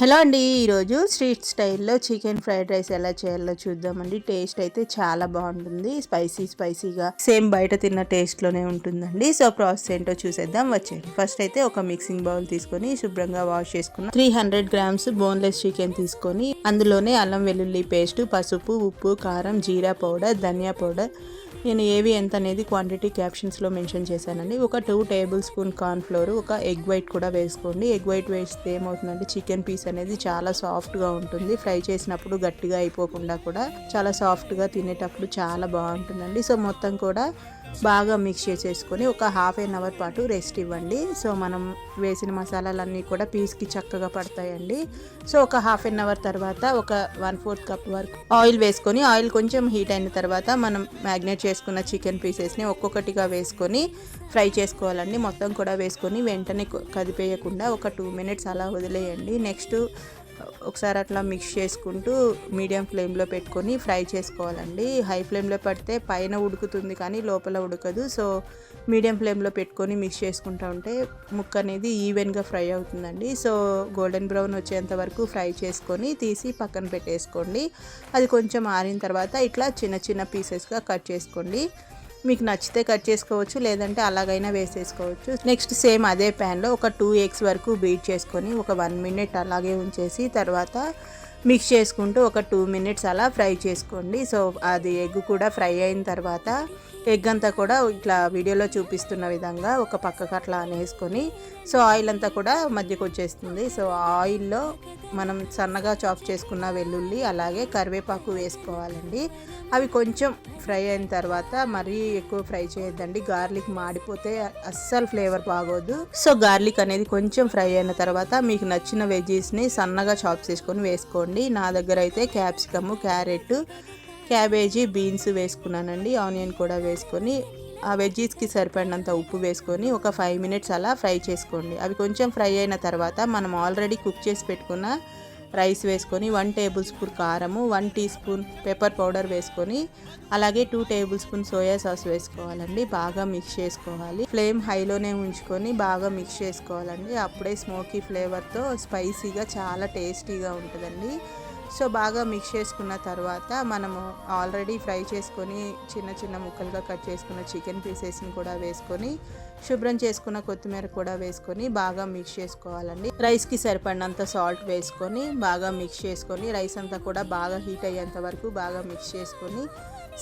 Hello అండి ఈరోజు street స్టైల్లో చికెన్ ఫ్రైడ్ రైస్ ఎలా చేయాలో చూద్దామండి. టేస్ట్ అయితే చాలా బాగుంటుంది. స్పైసీ స్పైసీగా సేమ్ బయట తిన్న టేస్ట్లోనే ఉంటుందండి. సో ప్రాసెస్ ఏంటో చూసేద్దాం. వచ్చేయండి. ఫస్ట్ అయితే ఒక మిక్సింగ్ బౌల్ తీసుకొని శుభ్రంగా వాష్ చేసుకున్న three hundred grams boneless chicken తీసుకొని అందులోనే అల్లం వెల్లుల్లి పేస్ట్ పసుపు ఉప్పు కారం జీరా పౌడర్ ధనియా పౌడర్ నేను ఏవి ఎంత అనేది క్వాంటిటీ క్యాప్షన్స్లో మెన్షన్ చేశానండి. ఒక two tablespoon corn flour ఒక ఎగ్ వైట్ కూడా వేసుకోండి. ఎగ్ వైట్ వేస్తే ఏమవుతుందంటే చికెన్ పీస్ అనేది చాలా సాఫ్ట్గా ఉంటుంది. ఫ్రై చేసినప్పుడు గట్టిగా అయిపోకుండా కూడా చాలా సాఫ్ట్గా తినేటప్పుడు చాలా బాగుంటుందండి. సో మొత్తం కూడా బాగా మిక్స్ చేసేసుకొని ఒక హాఫ్ ఎన్ అవర్ పాటు రెస్ట్ ఇవ్వండి. సో మనం వేసిన మసాలాలన్నీ కూడా పీస్కి చక్కగా పడతాయండి. సో ఒక హాఫ్ ఎన్ అవర్ తర్వాత ఒక వన్ ఫోర్త్ కప్ వరకు ఆయిల్ వేసుకొని ఆయిల్ కొంచెం హీట్ అయిన తర్వాత మనం మ్యాగ్నేట్ చేసుకున్న చికెన్ పీసెస్ని ఒక్కొక్కటిగా వేసుకొని ఫ్రై చేసుకోవాలండి. మొత్తం కూడా వేసుకొని వెంటనే కదిపేయకుండా ఒక టూ మినిట్స్ అలా వదిలేయండి. నెక్స్ట్ ఒకసారి అట్లా మిక్స్ చేసుకుంటూ మీడియం ఫ్లేమ్లో పెట్టుకొని ఫ్రై చేసుకోవాలండి. హై ఫ్లేమ్లో పెడితే పైన ఉడుకుతుంది కానీ లోపల ఉడకదు. సో మీడియం ఫ్లేమ్లో పెట్టుకొని మిక్స్ చేసుకుంటూ ఉంటే ముక్క అనేది ఈవెన్గా ఫ్రై అవుతుందండి. సో గోల్డెన్ బ్రౌన్ వచ్చేంత వరకు ఫ్రై చేసుకొని తీసి పక్కన పెట్టేసుకోండి. అది కొంచెం ఆరిన తర్వాత ఇట్లా చిన్న చిన్న పీసెస్గా కట్ చేసుకోండి. మీకు నచ్చితే కట్ చేసుకోవచ్చు లేదంటే అలాగైనా వేసేసుకోవచ్చు. నెక్స్ట్ సేమ్ అదే ప్యాన్లో ఒక టూ ఎగ్స్ వరకు బీట్ చేసుకొని ఒక వన్ మినిట్ అలాగే ఉంచేసి తర్వాత మిక్స్ చేసుకుంటూ ఒక టూ మినిట్స్ అలా ఫ్రై చేసుకోండి. సో అది ఎగ్ కూడా ఫ్రై అయిన తర్వాత ఎగ్ అంతా కూడా ఇట్లా వీడియోలో చూపిస్తున్న విధంగా ఒక పక్కకు అట్లా అనేసుకొని సో ఆయిల్ అంతా కూడా మధ్యకు వచ్చేస్తుంది. సో ఆయిల్లో మనం సన్నగా చాప్ చేసుకున్న వెల్లుల్లి అలాగే కరివేపాకు వేసుకోవాలండి. అవి కొంచెం ఫ్రై అయిన తర్వాత మరీ ఎక్కువ ఫ్రై చేయొద్దండి. గార్లిక్ మాడిపోతే అస్సలు ఫ్లేవర్ బాగోదు. సో గార్లిక్ అనేది కొంచెం ఫ్రై అయిన తర్వాత మీకు నచ్చిన వెజీస్ని సన్నగా చాప్ చేసుకొని వేసుకోండి. నా దగ్గర అయితే క్యాప్సికమ్ క్యారెట్ క్యాబేజీ బీన్స్ వేసుకున్నానండి ఆనియన్ కూడా వేసుకొని ఆ వెజ్జీస్కి సరిపడినంత ఉప్పు వేసుకొని ఒక ఫైవ్ మినిట్స్ అలా ఫ్రై చేసుకోండి. అవి కొంచెం ఫ్రై అయిన తర్వాత మనం ఆల్రెడీ కుక్ చేసి పెట్టుకున్న రైస్ వేసుకొని వన్ టేబుల్ స్పూన్ కారము one teaspoon pepper powder వేసుకొని అలాగే two tablespoon soya sauce వేసుకోవాలండి. బాగా మిక్స్ చేసుకోవాలి. ఫ్లేమ్ హైలోనే ఉంచుకొని బాగా మిక్స్ చేసుకోవాలండి. అప్పుడే స్మోకీ ఫ్లేవర్తో స్పైసీగా చాలా టేస్టీగా ఉంటుందండి. సో బాగా మిక్స్ చేసుకున్న తర్వాత మనము ఆల్రెడీ ఫ్రై చేసుకొని చిన్న చిన్న ముక్కలుగా కట్ చేసుకున్న చికెన్ పీసెస్ని కూడా వేసుకొని శుభ్రం చేసుకున్న కొత్తిమీర కూడా వేసుకొని బాగా మిక్స్ చేసుకోవాలండి. రైస్కి సరిపడినంత సాల్ట్ వేసుకొని బాగా మిక్స్ చేసుకొని రైస్ అంతా కూడా బాగా హీట్ అయ్యేంత వరకు బాగా మిక్స్ చేసుకొని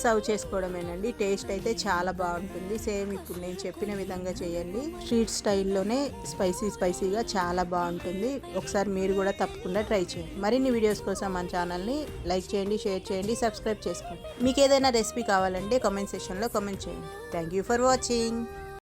సర్వ్ చేసుకోవడమేనండి. టేస్ట్ అయితే చాలా బాగుంటుంది. సేమ్ ఇప్పుడు నేను చెప్పిన విధంగా చేయండి. స్ట్రీట్ స్టైల్లోనే స్పైసీ స్పైసీగా చాలా బాగుంటుంది. ఒకసారి మీరు కూడా తప్పకుండా ట్రై చేయండి. మరిన్ని వీడియోస్ కోసం మన ఛానల్ని లైక్ చేయండి షేర్ చేయండి సబ్స్క్రైబ్ చేసుకోండి. మీకు ఏదైనా రెసిపీ కావాలంటే కామెంట్ సెక్షన్లో కామెంట్ చేయండి. Thank you for watching.